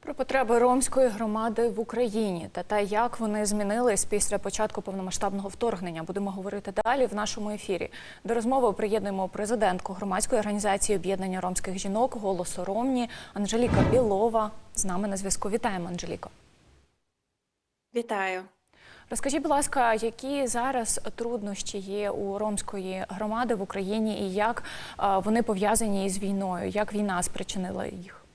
Про потреби ромської громади в Україні та те, як вони змінились після початку повномасштабного вторгнення, будемо говорити далі в нашому ефірі. До розмови приєднуємо президентку громадської організації об'єднання ромських жінок «Голосу Ромні» Анжеліка Білова. З нами на зв'язку. Вітаємо, Анжеліко. Вітаю. Розкажіть, будь ласка, які зараз труднощі є у ромської громади в Україні і як вони пов'язані із війною? Як війна спричинила їх?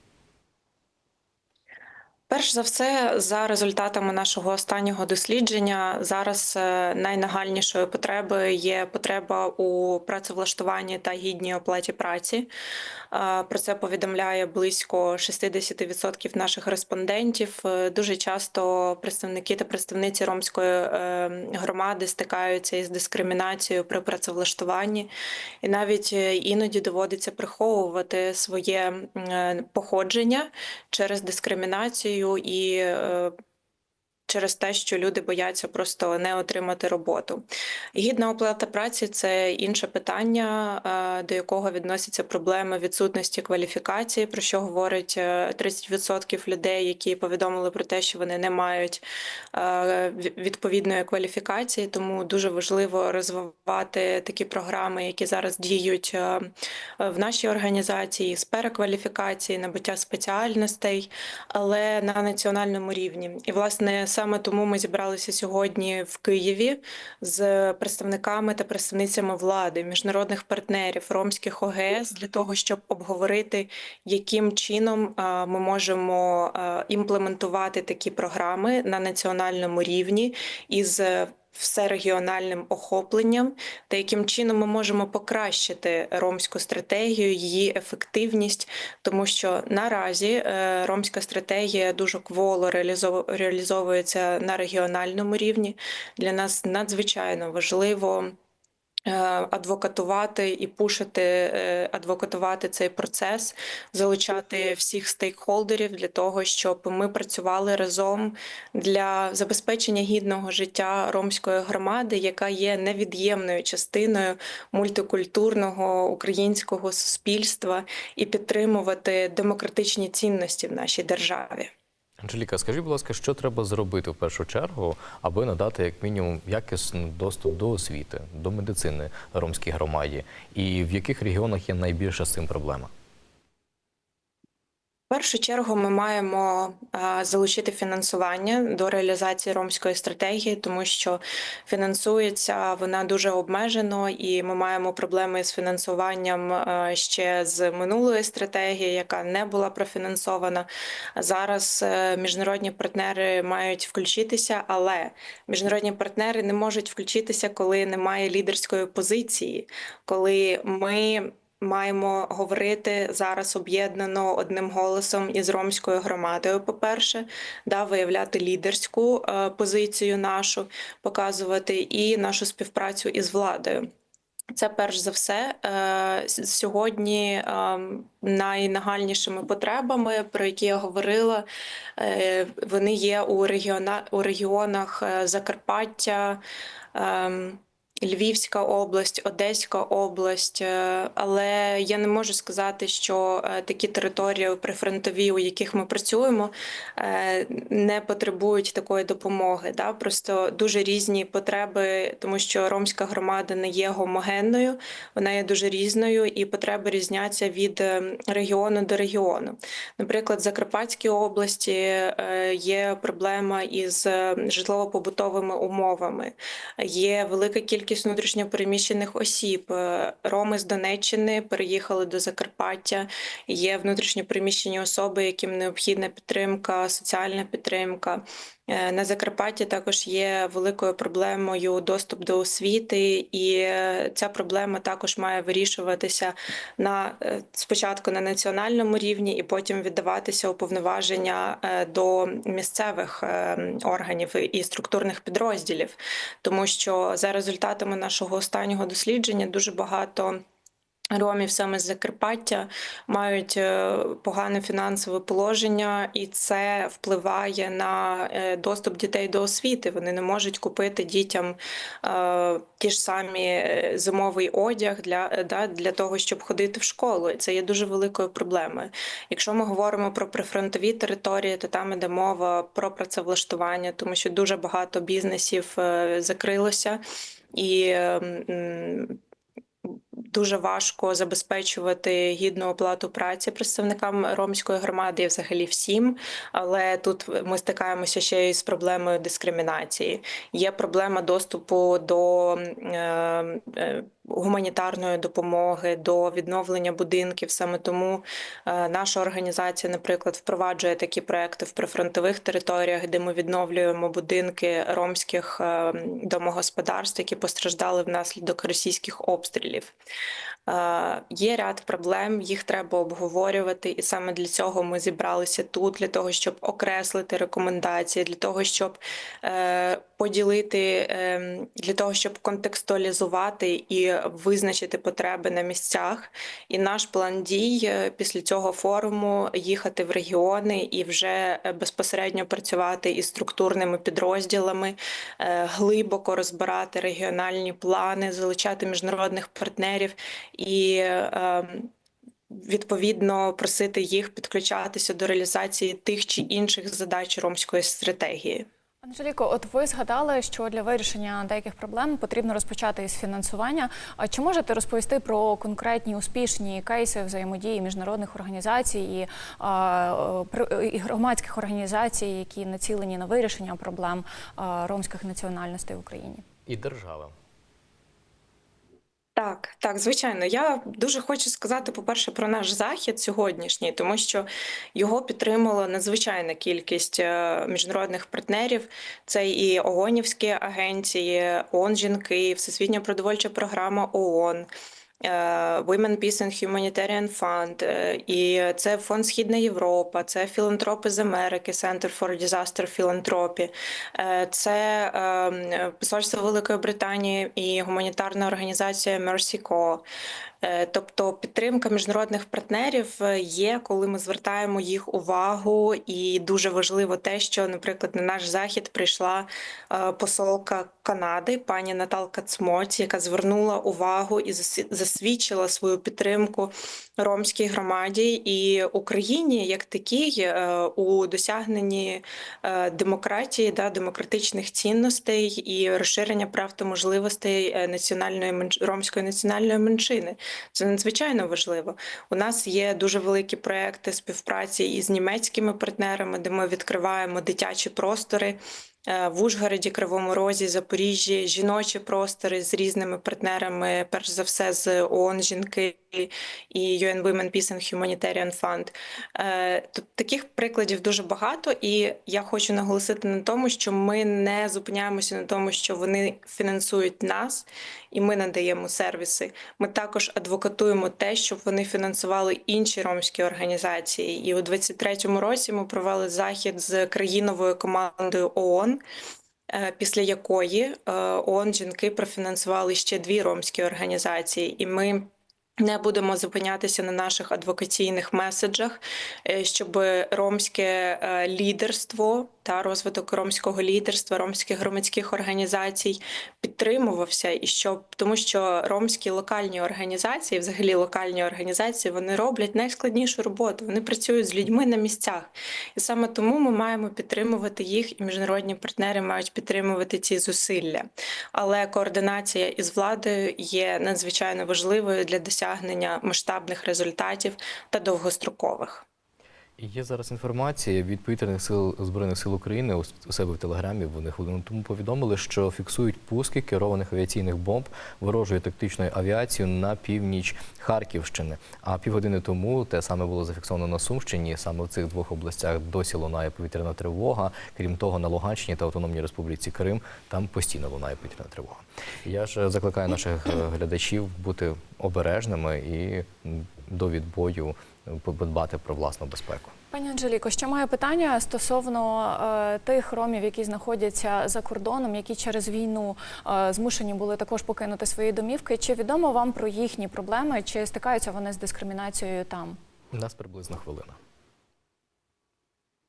Перш за все, за результатами нашого останнього дослідження, зараз е, найнагальнішою потребою є потреба у працевлаштуванні та гідній оплаті праці. Е, Про це повідомляє близько 60% наших респондентів. Е, Дуже часто представники та представниці ромської громади стикаються із дискримінацією при працевлаштуванні, і навіть іноді доводиться приховувати своє походження через дискримінацію і е, через те, що люди бояться просто не отримати роботу. Гідна оплата праці це інше питання, е, до якого відносяться проблеми відсутності кваліфікації, про що говорить е, 30% людей, які повідомили про те, що вони не мають е, відповідної кваліфікації. Тому дуже важливо розвивати такі програми, які зараз діють е, в нашій організації з перекваліфікації, набуття спеціальностей, але на національному рівні. І власне саме тому ми зібралися сьогодні в Києві з представниками та представницями влади, міжнародних партнерів, ромських ОГС для того, щоб обговорити, яким чином ми можемо імплементувати такі програми на національному рівні із всерегіональним охопленням, та яким чином ми можемо покращити ромську стратегію, її ефективність, тому що наразі е, ромська стратегія дуже кволо реалізов- реалізовується на регіональному рівні. Для нас надзвичайно важливо. Е, Адвокатувати і пушити, е, адвокатувати цей процес, залучати всіх стейкхолдерів для того, щоб ми працювали разом для забезпечення гідного життя ромської громади, яка є невід'ємною частиною мультикультурного українського суспільства, і підтримувати демократичні цінності в нашій державі. Анжеліка, скажіть, будь ласка, що треба зробити в першу чергу, аби надати як мінімум якісний доступ до освіти, до медицини ромській громаді, і в яких регіонах є найбільша з цим проблема? Першу чергу ми маємо а, залучити фінансування до реалізації ромської стратегії, тому що фінансується вона дуже обмежено, і ми маємо проблеми з фінансуванням а, ще з минулої стратегії, яка не була профінансована. Зараз е, міжнародні партнери мають включитися, але міжнародні партнери не можуть включитися, коли немає лідерської позиції, коли ми. Маємо говорити зараз об'єднано одним голосом із ромською громадою. По-перше, да, виявляти лідерську е, позицію нашу, показувати і нашу співпрацю із владою. Це перш за все Е, сьогодні е, найнагальнішими потребами, про які я говорила, е, вони є у регіона у регіонах Закарпаття. Львівська область, Одеська область, е, але я не можу сказати, що е, такі території прифронтові, у яких ми працюємо, е, не потребують такої допомоги. Да? Просто дуже різні потреби, тому що ромська громада не є гомогенною, вона є дуже різною, і потреби різняться від регіону до регіону. Наприклад, в Закарпатській області є проблема із житлово-побутовими умовами. Є велика кількість внутрішньопереміщених осіб. Е, Роми з Донеччини переїхали до Закарпаття. Є внутрішньопереміщені особи, яким необхідна підтримка, соціальна підтримка. Е, На Закарпатті також є великою проблемою доступ до освіти, і е, ця проблема також має вирішуватися на е, спочатку на національному рівні, і потім віддаватися у повноваження е, до місцевих органів і структурних підрозділів, тому що за результатами нашого останнього дослідження дуже багато Ромів саме з Закарпаття мають е, погане фінансове положення, і це впливає на е, доступ дітей до освіти. Вони не можуть купити дітям е, ті ж самі е, зимовий одяг для, да, для того, щоб ходити в школу. І це є дуже великою проблемою. Якщо ми говоримо про прифронтові території, то там іде мова про працевлаштування, тому що дуже багато бізнесів закрилося і. Дуже важко забезпечувати гідну оплату праці представникам ромської громади і взагалі всім. Але тут ми стикаємося ще й з проблемою дискримінації. Є проблема доступу до е, е, гуманітарної допомоги, до відновлення будинків. Саме тому е, наша організація, наприклад, впроваджує такі проекти в прифронтових територіях, де ми відновлюємо будинки ромських домогосподарств, які постраждали внаслідок російських обстрілів. Е, Є ряд проблем, їх треба обговорювати, і саме для цього ми зібралися тут, для того, щоб окреслити рекомендації, для того, щоб е, поділити, е, для того, щоб контекстуалізувати і визначити потреби на місцях. І наш план дій е, після цього форуму їхати в регіони і вже безпосередньо працювати із структурними підрозділами, глибоко розбирати регіональні плани, залучати міжнародних партнерів і е, відповідно просити їх підключатися до реалізації тих чи інших задач ромської стратегії. Анжеліко, от ви згадали, що для вирішення деяких проблем потрібно розпочати із фінансування. А чи можете розповісти про конкретні успішні кейси взаємодії міжнародних організацій і, а, і громадських організацій, які націлені на вирішення проблем а, ромських національностей в Україні? І держава. Так, так, звичайно. Я дуже хочу сказати, по-перше, про наш захід сьогоднішній, тому що його підтримала надзвичайна кількість е, міжнародних партнерів. Це і ООНівські агенції, ООН жінки, Всесвітня продовольча програма ООН. Е, Women Peace and Humanitarian Fund, е, і це фонд Східна Європа, це філантропи з Америки, Center for Disaster Philanthropy, е, це е, Посольство Великої Британії і гуманітарна організація Mercy Co. Е, Тобто підтримка міжнародних партнерів е, є, коли ми звертаємо їх увагу, і дуже важливо те, що, наприклад, на наш захід прийшла е, посолка Канади, пані Наталка Цмоць, яка звернула увагу і засвідчила свою підтримку ромській громаді і Україні як такій у досягненні демократії, да, демократичних цінностей і розширення прав та можливостей національної ромської національної меншини. Це надзвичайно важливо. У нас є дуже великі проекти співпраці із німецькими партнерами, де ми відкриваємо дитячі простори. Е, В Ужгороді, Кривому Розі, Запоріжжі, жіночі простори з різними партнерами, перш за все з ООН жінки і UN Women Peace and Humanitarian Fund. Е, таких прикладів дуже багато, і я хочу наголосити на тому, що ми не зупиняємося на тому, що вони фінансують нас, і ми надаємо сервіси. Ми також адвокатуємо те, щоб вони фінансували інші ромські організації. І у 23-му році ми провели захід з країновою командою ООН. Е, Після якої е, ООН жінки профінансували ще дві ромські організації, і ми не будемо зупинятися на наших адвокаційних меседжах, е, щоб ромське лідерство та розвиток ромського лідерства, ромських громадських організацій підтримувався, і щоб тому, що ромські локальні організації, взагалі локальні організації, вони роблять найскладнішу роботу. Вони працюють з людьми на місцях, і саме тому ми маємо підтримувати їх, і міжнародні партнери мають підтримувати ці зусилля. Але координація із владою є надзвичайно важливою для досягнення масштабних результатів та довгострокових. Є зараз інформація від повітряних сил збройних сил України у себе в телеграмі. Вони хвилину тому повідомили, що фіксують пуски керованих авіаційних бомб ворожою тактичною авіацією на північ Харківщини. А півгодини тому те саме було зафіксовано на Сумщині. Саме в цих двох областях досі лунає повітряна тривога. Крім того, на Луганщині та Автономній Республіці Крим там постійно лунає повітряна тривога. Я ж закликаю наших е, глядачів бути обережними і до відбою подбати про власну безпеку. Пані Анжеліко, ще маю питання стосовно е, тих ромів, які знаходяться за кордоном, які через війну е, змушені були також покинути свої домівки. Чи відомо вам про їхні проблеми? Чи стикаються вони з дискримінацією там? У нас приблизно хвилина.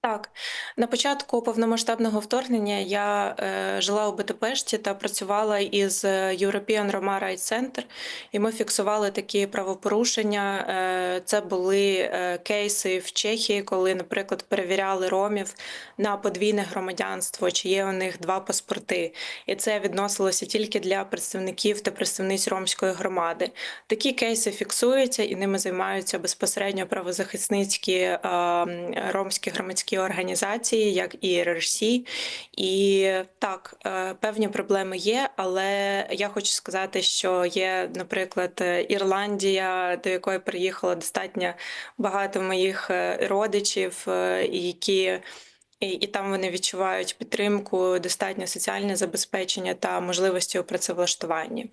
Так, на початку повномасштабного вторгнення я е, жила у Будапешті та працювала із European Roma Rights Center, і ми фіксували такі правопорушення. Е, це були е, кейси в Чехії, коли, наприклад, перевіряли ромів на подвійне громадянство, чи є у них два паспорти. І це відносилося тільки для представників та представниць ромської громади. Такі кейси фіксуються і ними займаються безпосередньо правозахисницькі е, ромські громадські організації, як і РРС. І так, е, певні проблеми є, але я хочу сказати, що є, наприклад, е, Ірландія, до якої приїхало достатньо багато моїх е, родичів, які і, і там вони відчувають підтримку, достатнє соціальне забезпечення та можливості у працевлаштуванні.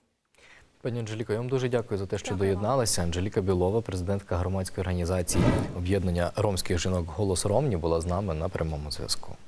Пані Анжеліко, я вам дуже дякую за те, що Дякую доєдналися. Анжеліка Білова, президентка громадської організації об'єднання ромських жінок Голос Ромні, була з нами на прямому зв'язку.